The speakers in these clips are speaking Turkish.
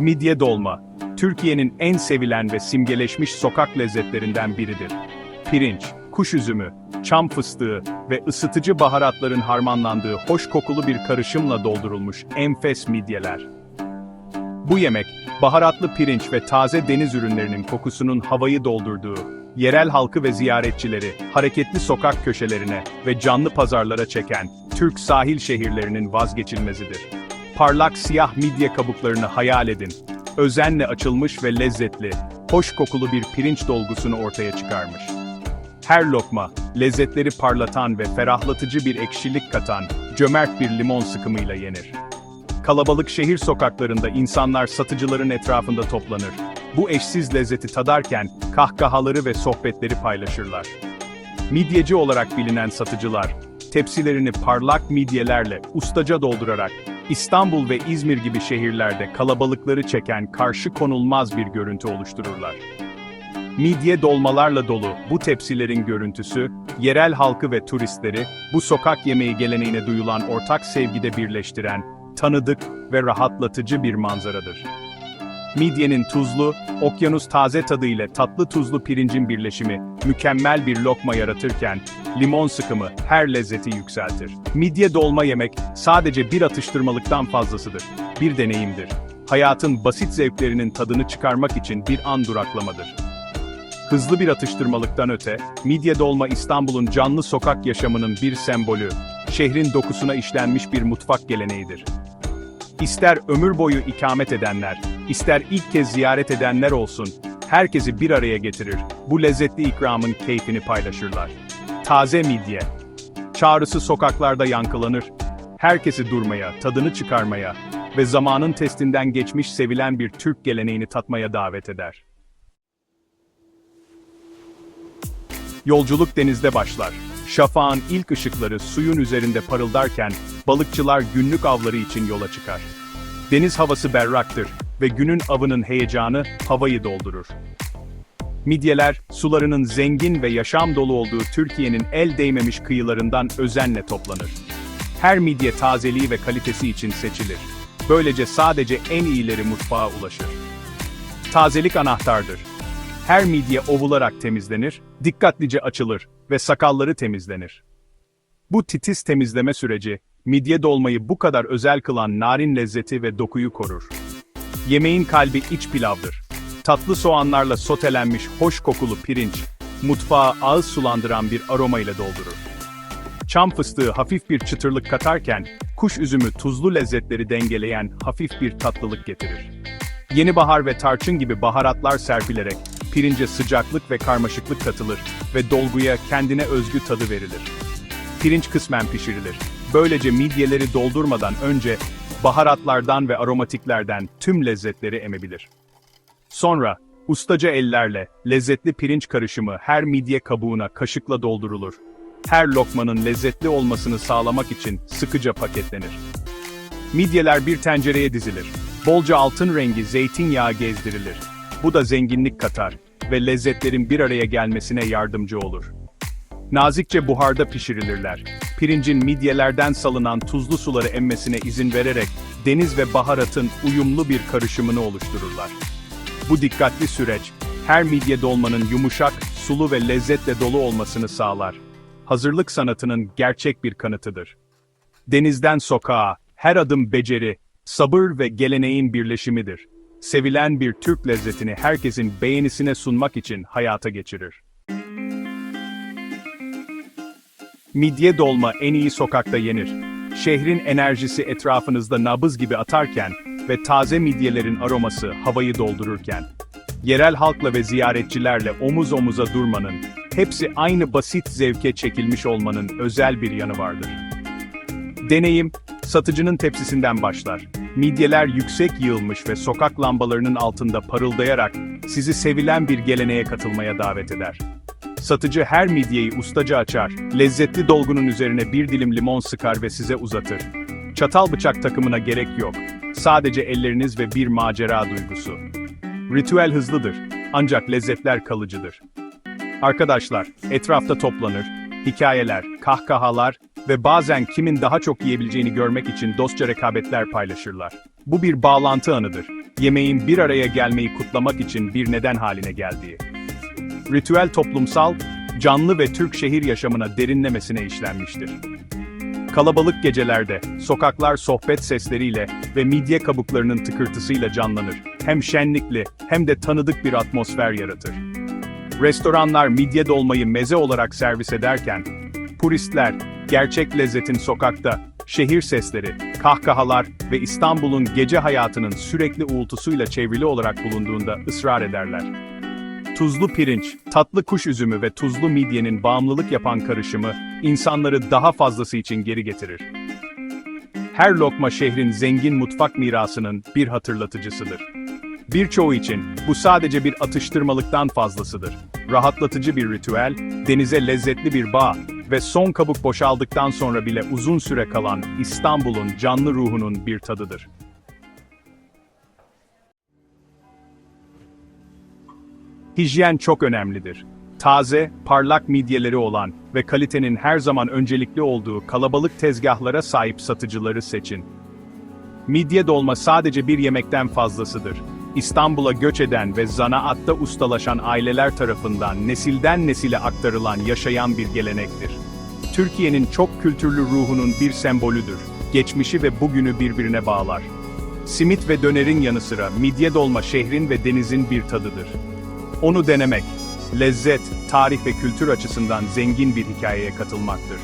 Midye dolma, Türkiye'nin en sevilen ve simgeleşmiş sokak lezzetlerinden biridir. Pirinç, kuş üzümü, çam fıstığı ve ısıtıcı baharatların harmanlandığı hoş kokulu bir karışımla doldurulmuş enfes midyeler. Bu yemek, baharatlı pirinç ve taze deniz ürünlerinin kokusunun havayı doldurduğu, yerel halkı ve ziyaretçileri hareketli sokak köşelerine ve canlı pazarlara çeken Türk sahil şehirlerinin vazgeçilmezidir. Parlak siyah midye kabuklarını hayal edin. Özenle açılmış ve lezzetli, hoş kokulu bir pirinç dolgusunu ortaya çıkarmış. Her lokma, lezzetleri parlatan ve ferahlatıcı bir ekşilik katan, cömert bir limon sıkımıyla yenir. Kalabalık şehir sokaklarında insanlar satıcıların etrafında toplanır. Bu eşsiz lezzeti tadarken kahkahaları ve sohbetleri paylaşırlar. Midyeci olarak bilinen satıcılar, tepsilerini parlak midyelerle ustaca doldurarak İstanbul ve İzmir gibi şehirlerde kalabalıkları çeken karşı konulmaz bir görüntü oluştururlar. Midye dolmalarla dolu bu tepsilerin görüntüsü, yerel halkı ve turistleri bu sokak yemeği geleneğine duyulan ortak sevgide birleştiren, tanıdık ve rahatlatıcı bir manzaradır. Midyenin tuzlu, okyanus taze tadı ile tatlı tuzlu pirincin birleşimi mükemmel bir lokma yaratırken, limon sıkımı her lezzeti yükseltir. Midye dolma yemek sadece bir atıştırmalıktan fazlasıdır, bir deneyimdir. Hayatın basit zevklerinin tadını çıkarmak için bir an duraklamadır. Hızlı bir atıştırmalıktan öte, midye dolma İstanbul'un canlı sokak yaşamının bir sembolü, şehrin dokusuna işlenmiş bir mutfak geleneğidir. İster ömür boyu ikamet edenler, ister ilk kez ziyaret edenler olsun, herkesi bir araya getirir, bu lezzetli ikramın keyfini paylaşırlar. Taze midye. Çağrısı sokaklarda yankılanır, herkesi durmaya, tadını çıkarmaya ve zamanın testinden geçmiş sevilen bir Türk geleneğini tatmaya davet eder. Yolculuk denizde başlar. Şafağın ilk ışıkları suyun üzerinde parıldarken balıkçılar günlük avları için yola çıkar. Deniz havası berraktır ve günün avının heyecanı havayı doldurur. Midyeler, sularının zengin ve yaşam dolu olduğu Türkiye'nin el değmemiş kıyılarından özenle toplanır. Her midye tazeliği ve kalitesi için seçilir. Böylece sadece en iyileri mutfağa ulaşır. Tazelik anahtardır. Her midye ovularak temizlenir, dikkatlice açılır ve sakalları temizlenir. Bu titiz temizleme süreci, midye dolmayı bu kadar özel kılan narin lezzeti ve dokuyu korur. Yemeğin kalbi iç pilavdır. Tatlı soğanlarla sotelenmiş hoş kokulu pirinç, mutfağı ağız sulandıran bir aroma ile doldurur. Çam fıstığı hafif bir çıtırlık katarken, kuş üzümü tuzlu lezzetleri dengeleyen hafif bir tatlılık getirir. Yeni bahar ve tarçın gibi baharatlar serpilerek, pirince sıcaklık ve karmaşıklık katılır ve dolguya kendine özgü tadı verilir. Pirinç kısmen pişirilir. Böylece midyeleri doldurmadan önce, baharatlardan ve aromatiklerden tüm lezzetleri emebilir. Sonra, ustaca ellerle, lezzetli pirinç karışımı her midye kabuğuna kaşıkla doldurulur. Her lokmanın lezzetli olmasını sağlamak için sıkıca paketlenir. Midyeler bir tencereye dizilir. Bolca altın rengi zeytinyağı gezdirilir. Bu da zenginlik katar ve lezzetlerin bir araya gelmesine yardımcı olur. Nazikçe buharda pişirilirler. Pirincin midyelerden salınan tuzlu suları emmesine izin vererek deniz ve baharatın uyumlu bir karışımını oluştururlar. Bu dikkatli süreç, her midye dolmanın yumuşak, sulu ve lezzetle dolu olmasını sağlar. Hazırlık sanatının gerçek bir kanıtıdır. Denizden sokağa, her adım beceri, sabır ve geleneğin birleşimidir. Sevilen bir Türk lezzetini herkesin beğenisine sunmak için hayata geçirir. Midye dolma en iyi sokakta yenir. Şehrin enerjisi etrafınızda nabız gibi atarken ve taze midyelerin aroması havayı doldururken. Yerel halkla ve ziyaretçilerle omuz omuza durmanın, hepsi aynı basit zevke çekilmiş olmanın özel bir yanı vardır. Deneyim, satıcının tepsisinden başlar. Midyeler yüksek yığılmış ve sokak lambalarının altında parıldayarak sizi sevilen bir geleneğe katılmaya davet eder. Satıcı her midyeyi ustaca açar, lezzetli dolgunun üzerine bir dilim limon sıkar ve size uzatır. Çatal bıçak takımına gerek yok. Sadece elleriniz ve bir macera duygusu. Ritüel hızlıdır, ancak lezzetler kalıcıdır. Arkadaşlar, etrafta toplanır, hikayeler, kahkahalar ve bazen kimin daha çok yiyebileceğini görmek için dostça rekabetler paylaşırlar. Bu bir bağlantı anıdır. yemeğin bir araya gelmeyi kutlamak için bir neden haline geldiği. Ritüel toplumsal, canlı ve Türk şehir yaşamına derinlemesine işlenmiştir. Kalabalık gecelerde, sokaklar sohbet sesleriyle ve midye kabuklarının tıkırtısıyla canlanır. Hem şenlikli hem de tanıdık bir atmosfer yaratır. Restoranlar midye dolmayı meze olarak servis ederken, turistler gerçek lezzetin sokakta, şehir sesleri, kahkahalar ve İstanbul'un gece hayatının sürekli uğultusuyla çevrili olarak bulunduğunda ısrar ederler. Tuzlu pirinç, tatlı kuş üzümü ve tuzlu midyenin bağımlılık yapan karışımı, insanları daha fazlası için geri getirir. Her lokma şehrin zengin mutfak mirasının bir hatırlatıcısıdır. Birçoğu için bu sadece bir atıştırmalıktan fazlasıdır. Rahatlatıcı bir ritüel, denize lezzetli bir bağ ve son kabuk boşaldıktan sonra bile uzun süre kalan İstanbul'un canlı ruhunun bir tadıdır. Hijyen çok önemlidir. Taze, parlak midyeleri olan ve kalitenin her zaman öncelikli olduğu kalabalık tezgahlara sahip satıcıları seçin. Midye dolma sadece bir yemekten fazlasıdır. İstanbul'a göç eden ve zanaatta ustalaşan aileler tarafından nesilden nesile aktarılan yaşayan bir gelenektir. Türkiye'nin çok kültürlü ruhunun bir sembolüdür. Geçmişi ve bugünü birbirine bağlar. Simit ve dönerin yanı sıra midye dolma şehrin ve denizin bir tadıdır. Onu denemek, lezzet, tarih ve kültür açısından zengin bir hikayeye katılmaktır.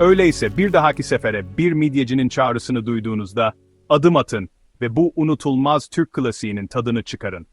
Öyleyse bir dahaki sefere bir midyecinin çağrısını duyduğunuzda adım atın ve bu unutulmaz Türk klasiğinin tadını çıkarın.